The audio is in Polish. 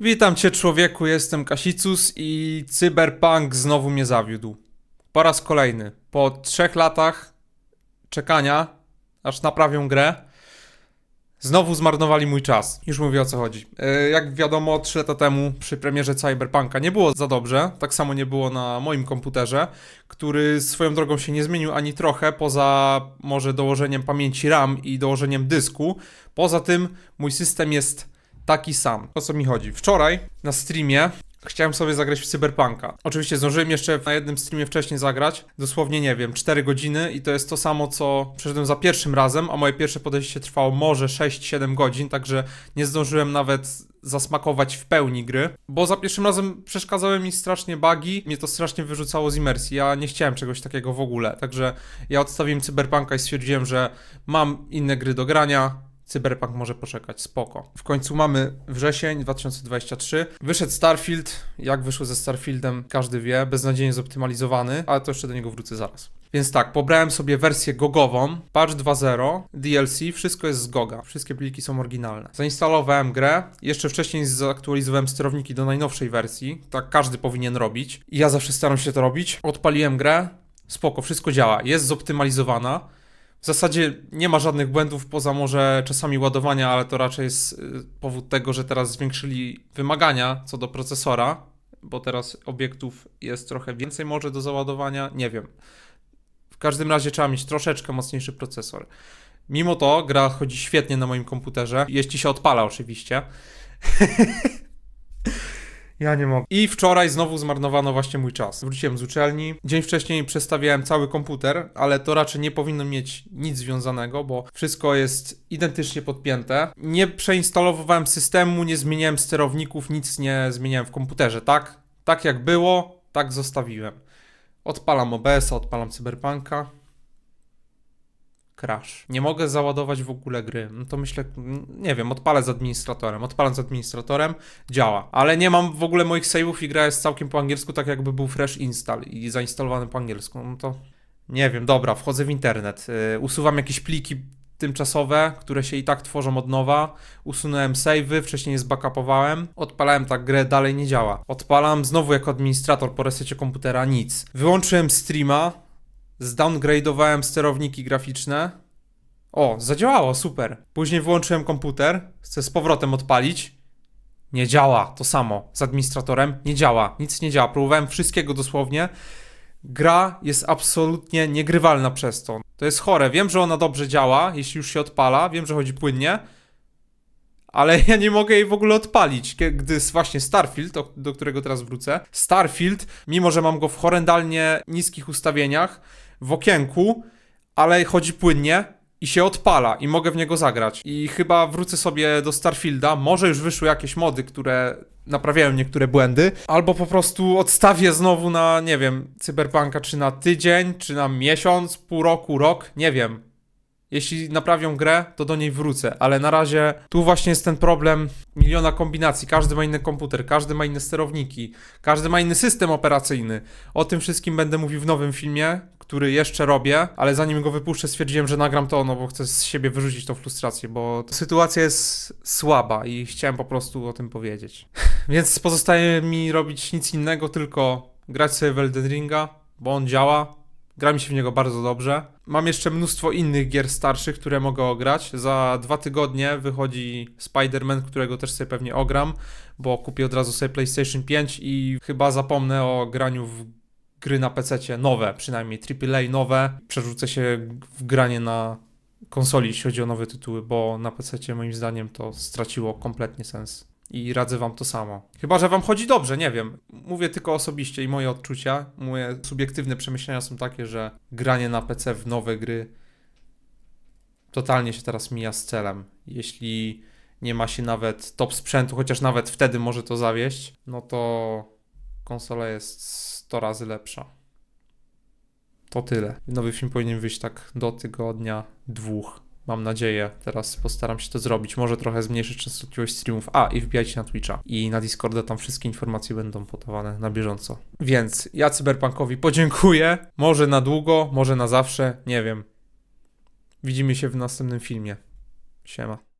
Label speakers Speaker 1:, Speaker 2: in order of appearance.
Speaker 1: Witam cię człowieku, jestem Kasicus i Cyberpunk znowu mnie zawiódł. Po raz kolejny. Po trzech latach czekania, aż naprawią grę, znowu zmarnowali mój czas. Już mówię o co chodzi. E, Jak wiadomo, 3 lata temu przy premierze Cyberpunka nie było za dobrze. Tak samo nie było na moim komputerze, który swoją drogą się nie zmienił ani trochę, poza może dołożeniem pamięci RAM i dołożeniem dysku. Poza tym mój system jest taki sam. O co mi chodzi? Wczoraj na streamie chciałem sobie zagrać w Cyberpunka. Oczywiście zdążyłem jeszcze na jednym streamie wcześniej zagrać, dosłownie nie wiem, 4 godziny i to jest to samo, co przeszedłem za pierwszym razem, a moje pierwsze podejście trwało może 6-7 godzin, także nie zdążyłem nawet zasmakować w pełni gry, bo za pierwszym razem przeszkadzały mi strasznie bugi, mnie to strasznie wyrzucało z imersji, ja nie chciałem czegoś takiego w ogóle, także ja odstawiłem Cyberpunka i stwierdziłem, że mam inne gry do grania, Cyberpunk może poczekać, spoko. W końcu mamy wrzesień 2023. Wyszedł Starfield. Jak wyszło ze Starfieldem, każdy wie. Beznadziejnie zoptymalizowany, ale to jeszcze do niego wrócę zaraz. Więc tak, pobrałem sobie wersję gogową, patch 2.0, DLC, wszystko jest z goga. Wszystkie pliki są oryginalne. Zainstalowałem grę, jeszcze wcześniej zaktualizowałem sterowniki do najnowszej wersji. Tak każdy powinien robić. I ja zawsze staram się to robić. Odpaliłem grę, spoko, wszystko działa. Jest zoptymalizowana. W zasadzie nie ma żadnych błędów poza może czasami ładowania, ale to raczej jest y, powód tego, że teraz zwiększyli wymagania co do procesora, bo teraz obiektów jest trochę więcej może do załadowania, nie wiem. W każdym razie trzeba mieć troszeczkę mocniejszy procesor. Mimo to gra chodzi świetnie na moim komputerze, jeśli się odpala oczywiście. Ja nie mogę. I wczoraj znowu zmarnowano właśnie mój czas. Wróciłem z uczelni. Dzień wcześniej przestawiałem cały komputer, ale to raczej nie powinno mieć nic związanego, bo wszystko jest identycznie podpięte. Nie przeinstalowałem systemu, nie zmieniałem sterowników, nic nie zmieniałem w komputerze, tak? Tak jak było, tak zostawiłem. Odpalam OBS, odpalam Cyberpunka. Crash. Nie mogę załadować w ogóle gry. No to myślę, nie wiem, odpalę z administratorem. Odpalam z administratorem, działa. Ale nie mam w ogóle moich saveów i gra jest całkiem po angielsku, tak jakby był fresh install i zainstalowany po angielsku. No to nie wiem, dobra, wchodzę w internet. Yy, usuwam jakieś pliki tymczasowe, które się i tak tworzą od nowa. Usunąłem savey, wcześniej je zbackupowałem. Odpalałem tak grę, dalej nie działa. Odpalam znowu jako administrator po resecie komputera, nic. Wyłączyłem streama, zdowngrade'owałem sterowniki graficzne. O, zadziałało, super. Później wyłączyłem komputer, chcę z powrotem odpalić. Nie działa, to samo. Z administratorem nie działa, nic nie działa. Próbowałem wszystkiego dosłownie. Gra jest absolutnie niegrywalna przez to. To jest chore. Wiem, że ona dobrze działa, jeśli już się odpala. Wiem, że chodzi płynnie. Ale ja nie mogę jej w ogóle odpalić, gdy właśnie Starfield, do którego teraz wrócę. Starfield, mimo że mam go w horrendalnie niskich ustawieniach, w okienku, ale chodzi płynnie i się odpala i mogę w niego zagrać. I chyba wrócę sobie do Starfielda. Może już wyszły jakieś mody, które naprawiają niektóre błędy, albo po prostu odstawię znowu na, nie wiem, Cyberpunka, czy na tydzień, czy na miesiąc, pół roku, rok, nie wiem. Jeśli naprawią grę, to do niej wrócę, ale na razie tu właśnie jest ten problem miliona kombinacji. Każdy ma inny komputer, każdy ma inne sterowniki, każdy ma inny system operacyjny. O tym wszystkim będę mówił w nowym filmie, który jeszcze robię, ale zanim go wypuszczę, stwierdziłem, że nagram to, no bo chcę z siebie wyrzucić tą frustrację, bo sytuacja jest słaba i chciałem po prostu o tym powiedzieć. Więc pozostaje mi robić nic innego, tylko grać sobie w Elden Ringa, bo on działa, Gra mi się w niego bardzo dobrze. Mam jeszcze mnóstwo innych gier starszych, które mogę ograć. Za dwa tygodnie wychodzi Spider-Man, którego też sobie pewnie ogram, bo kupię od razu sobie PlayStation 5 i chyba zapomnę o graniu w gry na PC nowe, przynajmniej AAA nowe. Przerzucę się w granie na konsoli, jeśli chodzi o nowe tytuły, bo na PC moim zdaniem to straciło kompletnie sens. I radzę wam to samo. Chyba, że wam chodzi dobrze, nie wiem. Mówię tylko osobiście i moje odczucia. Moje subiektywne przemyślenia są takie, że granie na PC w nowe gry totalnie się teraz mija z celem. Jeśli nie ma się nawet top sprzętu, chociaż nawet wtedy może to zawieść, no to konsola jest 100 razy lepsza. To tyle. Nowy film powinien wyjść tak do tygodnia, dwóch. Mam nadzieję. Teraz postaram się to zrobić. Może trochę zmniejszyć częstotliwość streamów. A, i wbijajcie na Twitcha. I na Discorda tam wszystkie informacje będą podawane na bieżąco. Więc ja Cyberpunkowi podziękuję. Może na długo, może na zawsze. Nie wiem. Widzimy się w następnym filmie. Siema.